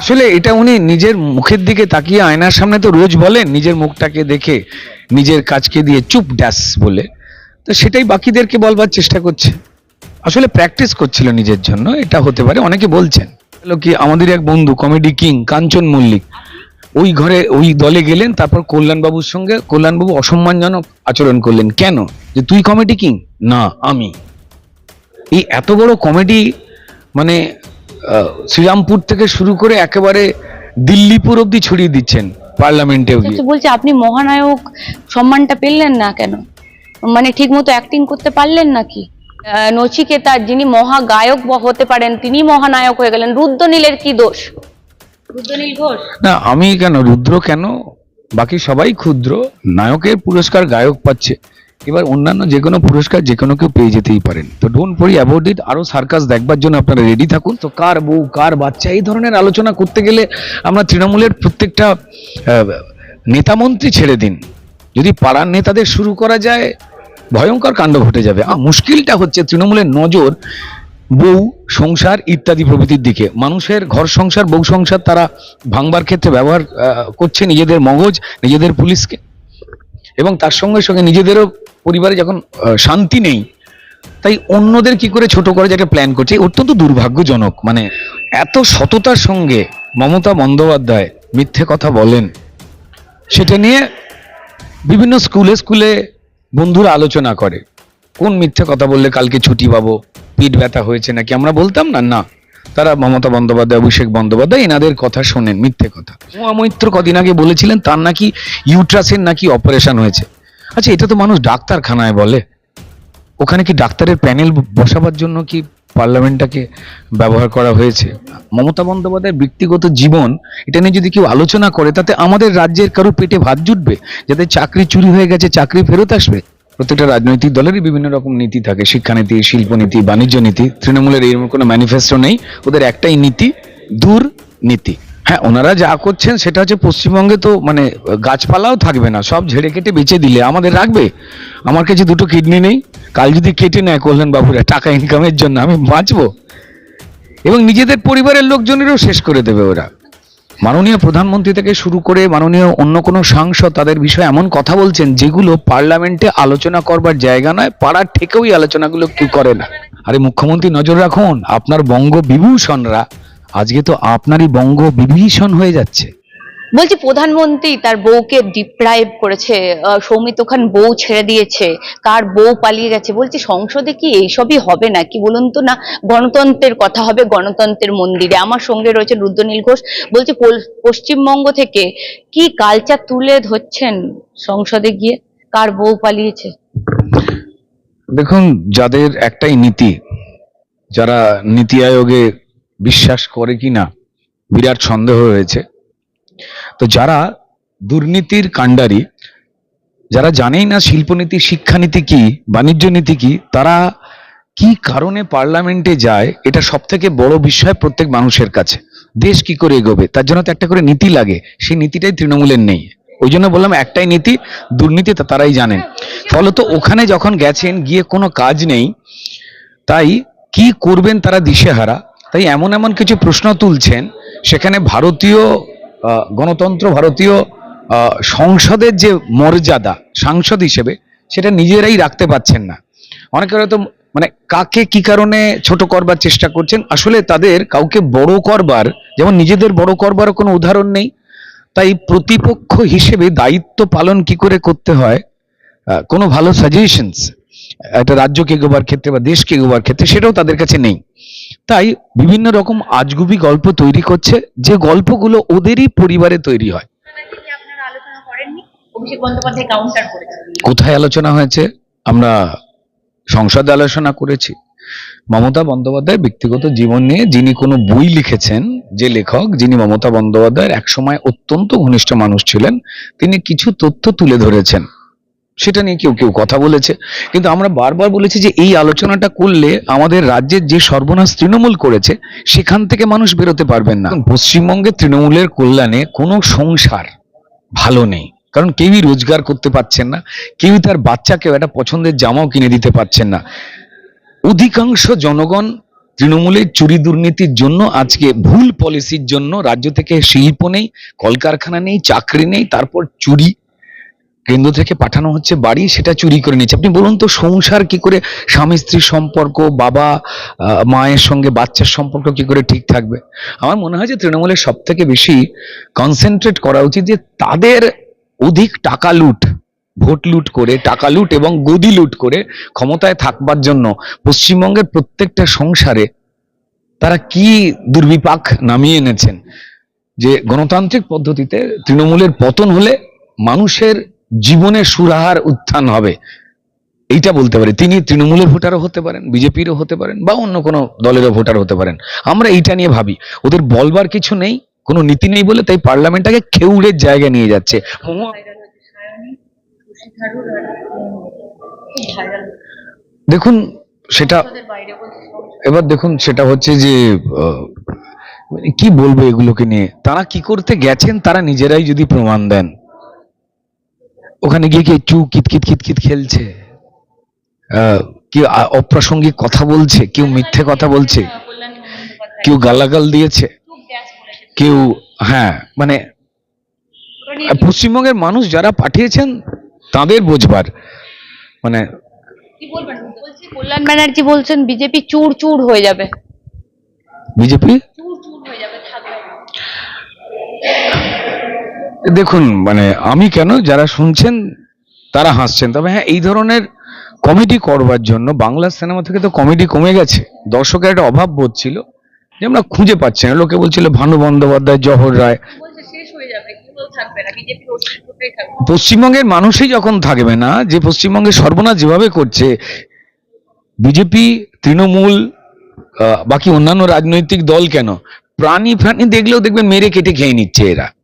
আসলে এটা উনি নিজের মুখের দিকে তাকিয়ে আয়নার সামনে তো রোজ বলেন, নিজের মুখটাকে দেখে, নিজের কাজকে দিয়ে চুপ ড্যাস বলে। তো সেটাই বাকিদেরকে বলবার চেষ্টা করছে। আসলে প্র্যাকটিস করছিল নিজের জন্য, এটা হতে পারে, অনেকে বলছেন। কি, আমাদের এক বন্ধু, কমেডি কিং কাঞ্চন মল্লিক, ওই ঘরে, ওই দলে গেলেন, তারপর কল্যাণবাবুর সঙ্গে, কল্যাণবাবু অসম্মানজনক আচরণ করলেন। কেন? যে তুই কমেডি কিং? না, আমি। এই এত বড় কমেডি মানে শ্রীরামপুর থেকে শুরু করে একেবারে দিল্লিপুর অব্দি ছড়িয়ে দিচ্ছেন পার্লামেন্টেও গিয়ে। তো বলছে আপনি মহানায়ক সম্মানটা পেলেন না কেন? মানে ঠিক মতো অ্যাক্টিং করতে পারলেন নাকি? নচিকেতা যিনি মহাগায়ক ব- হতে পারেন তিনি মহানায়ক হয়ে গেলেন। রুদ্রনীলের কি দোষ? রুদ্রনীল ঘোষ। না আমি কেন? রুদ্র কেন? বাকি সবাই ক্ষুদ্র। নায়কের পুরস্কার গায়ক পাচ্ছে। এবার অন্যান্য যে কোনো পুরস্কার যে কোনো কেউ পেয়ে যেতেই পারেন। তো ডোন্ট পরি অ্যাবাউট ইট আরও সার্কাস দেখবার জন্য আপনারা রেডি থাকুন। তো কার বউ, কার বাচ্চা, এই ধরনের আলোচনা করতে গেলে আমরা তৃণমূলের প্রত্যেকটা নেতামন্ত্রী ছেড়ে দিন। যদি পাড়ার নেতাদের শুরু করা যায়, ভয়ঙ্কর কাণ্ড ঘটে যাবে। আর মুশকিলটা হচ্ছে তৃণমূলের নজর, বউ, সংসার ইত্যাদি প্রভৃতির দিকে। মানুষের ঘর সংসার, বউ সংসার তারা ভাঙবার ক্ষেত্রে ব্যবহার করছে নিজেদের মগজ, নিজেদের পুলিশকে। এবং তার সঙ্গে সঙ্গে নিজেদেরও পরিবারে যখন শান্তি নেই, তাই অন্যদের কি করে ছোট করে যেটা প্ল্যান করছে? অত্যন্ত দুর্ভাগ্যজনক। মানে এত সততার সঙ্গে মমতা বন্দ্যোপাধ্যায় মিথ্যে কথা বলেন, সেটা নিয়ে বিভিন্ন স্কুলে স্কুলে বন্ধুরা আলোচনা করে। কোন মিথ্যে কথা বললে কালকে ছুটি পাবো? পিঠ ব্যথা হয়েছে নাকি? আমরা বলতাম না না। তারা মমতা বন্দ্যোপাধ্যায়, অভিষেক বন্দ্যোপাধ্যায়, এনাদের কথা শোনেন, মিথ্যে কথা। মহামৈত্র কদিন আগে বলেছিলেন, তার নাকি ইউট্রাসের নাকি অপারেশন হয়েছে। আচ্ছা এটা তো মানুষ ডাক্তারখানায় বলে। ওখানে কি ডাক্তারের প্যানেল বসাবার জন্য কি পার্লামেন্টটাকে ব্যবহার করা হয়েছে? মমতা বন্দ্যোপাধ্যায়ের ব্যক্তিগত জীবন, এটা নিয়ে যদি কেউ আলোচনা করে, তাতে আমাদের রাজ্যের কারও পেটে ভাত জুটবে? যাদের চাকরি চুরি হয়ে গেছে, চাকরি ফেরত আসবে? প্রত্যেকটা রাজনৈতিক দলেরই বিভিন্ন রকম নীতি থাকে। শিক্ষানীতি, শিল্পনীতি, বাণিজ্য নীতি। তৃণমূলের এরকম কোনো ম্যানিফেস্টো নেই। ওদের একটাই নীতি দূর নীতি হ্যাঁ ওনারা যা করছেন সেটা হচ্ছে পশ্চিমবঙ্গে তো মানে গাছপালাও থাকবে না, সব ঝেড়ে কেটে বেচে দিলে আমাদের রাখবে। আমার কাছে দুটো কিডনি নেই, কাল যদি কেটে নেয় কল্যাণ বাবুরা, টাকা ইনকামের জন্য আমি বাঁচবো। এবং নিজেদের পরিবারের লোকজনেরও শেষ করে দেবে ওরা। মাননীয় প্রধানমন্ত্রী থেকে শুরু করে মাননীয় অন্য কোনো সাংসদ তাদের বিষয়ে এমন কথা বলছেন যেগুলো পার্লামেন্টে আলোচনা করবার জায়গা নয়, পাড়ার থেকেও আলোচনাগুলো কেউ করে না। আরে মুখ্যমন্ত্রী নজর রাখুন, আপনার বঙ্গ বিভূষণরা আজকে তো আপনারই বঙ্গ বিভীষণ হয়ে যাচ্ছে। বলছি প্রধানমন্ত্রী তার বউকে ডিপ্রাইভ করেছে আহ, সৌমিত্র খান বউ ছেড়ে দিয়েছে কার বউ পালিয়ে গেছে বলছি সংসদে কি এইসবই হবে না কি বলুন তো না গণতন্ত্রের কথা হবে গণতন্ত্রের মন্দিরে। আমার সঙ্গে রয়েছে রুদ্রনীল ঘোষ। বলছে পশ্চিমবঙ্গ থেকে কি কালচার তুলে ধরছেন সংসদে গিয়ে? কার বউ পালিয়েছে? দেখুন যাদের একটাই নীতি যারা নীতি আয়োগে বিশ্বাস করে কিনা বিরাট সন্দেহ রয়েছে তো যারা দুর্নীতির কাণ্ডারি, যারা জানেই না শিল্পনীতি, শিক্ষানীতি কি, বাণিজ্য নীতি কি, তারা কি কারণে পার্লামেন্টে যায়, এটা সব থেকে বড় বিষয় প্রত্যেক মানুষের কাছে। দেশ কি করে এগোবে? তার জন্য তো একটা করে নীতি লাগে। সেই নীতিটাই তৃণমূলের নেই। ওই জন্য বললাম একটাই নীতি, দুর্নীতি তারাই জানেন। ফলত ওখানে যখন গেছেন, গিয়ে কোনো কাজ নেই, তাই কি করবেন তারা দিশেহারা? তাই এমন এমন কিছু প্রশ্ন তুলছেন, সেখানে ভারতীয় গণতন্ত্র, ভারতীয় সংসদের যে মর্যাদা, সাংসদ হিসেবে, সেটা নিজেরাই রাখতে পারছেন না। অনেকে হয়তো মানে কাকে কি কারণে ছোট করবার চেষ্টা করছেন, আসলে তাদের কাউকে বড় করবার, যেমন নিজেদের বড় করবারও কোনো উদাহরণ নেই, তাই প্রতিপক্ষ হিসেবে দায়িত্ব পালন কি করে করতে হয় কোনো ভালো সাজেশনস একটা রাজ্যকে এগোবার ক্ষেত্রে বা দেশকে এগোবার ক্ষেত্রে সেটাও তাদের কাছে নেই। তাই বিভিন্ন রকম আজগুবি গল্প তৈরি করছে, যে গল্পগুলো ওদেরই পরিবারে তৈরি হয়। কোথায় আলোচনা হয়েছে? আমরা সংসদে আলোচনা করেছি। মমতা বন্দ্যোপাধ্যায় ব্যক্তিগত জীবন নিয়ে যিনি কোনো বই লিখেছেন, যে লেখক, যিনি মমতা বন্দ্যোপাধ্যায়ের একসময় অত্যন্ত ঘনিষ্ঠ মানুষ ছিলেন, তিনি কিছু তথ্য তুলে ধরেছেন। সেটা নিয়ে কেউ কেউ কথা বলেছে। কিন্তু আমরা বারবার বলেছি যে এই আলোচনাটা করলে আমাদের রাজ্যের যে সর্বনাশ তৃণমূল করেছে, সেখান থেকে মানুষ বেরোতে পারবেন না। পশ্চিমবঙ্গে তৃণমূলের কল্যাণে কোনো সংসার ভালো নেই। কারণ কেউই রোজগার করতে পারছেন না, কেউই তার বাচ্চাকেও একটা পছন্দের জামাও কিনে দিতে পারছেন না। অধিকাংশ জনগণ তৃণমূলের চুরি দুর্নীতির জন্য আজকে ভুল পলিসির জন্য রাজ্য থেকে শিল্প নেই, কলকারখানা নেই, চাকরি নেই, তারপর চুরি কেন্দ্র থেকে পাঠানো হচ্ছে বাড়ি, সেটা চুরি করে নিচ্ছে আপনি বলুন তো, সংসার কি করে স্বামী, স্ত্রীর সম্পর্ক, বাবা মায়ের সঙ্গে বাচ্চার সম্পর্ক কি করে ঠিক থাকবে? আমার মনে হয় যে তৃণমূলের সব থেকে বেশি কনসেন্ট্রেট করা উচিত যে তাদের অধিক টাকা লুট, ভোট লুট করে, টাকা লুট এবং গদি লুট করে ক্ষমতায় থাকবার জন্য পশ্চিমবঙ্গের প্রত্যেকটা সংসারে তারা কি দুর্বিপাক নামিয়ে এনেছেন? যে গণতান্ত্রিক পদ্ধতিতে তৃণমূলের পতন হলে মানুষের জীবনে সুরাহার উত্থান হবে। এইটা বলতে পারি। তিনি তৃণমূলের ভোটারও হতে পারেন, বিজেপিরও হতে পারেন, বা অন্য কোনো দলেরও ভোটার হতে পারেন। আমরা এইটা নিয়ে ভাবি। ওদের বলবার কিছু নেই, কোনো নীতি নেই বলে তাই পার্লামেন্টটাকে খেউড়ের জায়গায় নিয়ে যাচ্ছে। দেখুন, সেটা এবার দেখুন, সেটা হচ্ছে যে মানে কি বলব এগুলোকে নিয়ে? তারা কি করতে গেছেন, তারা নিজেরাই যদি প্রমাণ দেন। ওখানে গিয়ে কি চু কিতকিত কিতকিত খেলছে। কেউ অপ্রাসঙ্গিক কথা বলছে কেউ মিথ্যে কথা বলছে কেউ গালাগাল দিয়েছে কেউ হ্যাঁ মানে পশ্চিমবঙ্গের মানুষ যারা পাঠিয়েছেন তাদের বোঝবার মানে কল্যাণ ব্যানার্জি বলছেন বিজেপি চুর চুর হয়ে যাবে। বিজেপি? দেখুন মানে আমি কেন যারা শুনছেন তারা হাসছেন। তবে হ্যাঁ এই ধরনের কমেডি করবার জন্য বাংলা সিনেমা থেকে তো কমেডি কমে গেছে। দর্শকের একটা অভাব বোধ ছিল যে আমরা খুঁজে পাচ্ছি না। লোকে বলছিল ভানু বন্দ্যোপাধ্যায় জহর রায়। পশ্চিমবঙ্গের মানুষই যখন থাকবে না যে পশ্চিমবঙ্গে সর্বনাশ যেভাবে করছে বিজেপি তৃণমূল বাকি অন্যান্য রাজনৈতিক দল কেন? প্রাণী প্রাণী দেখলেও দেখবেন মেরে কেটে খেয়ে নিচ্ছে এরা।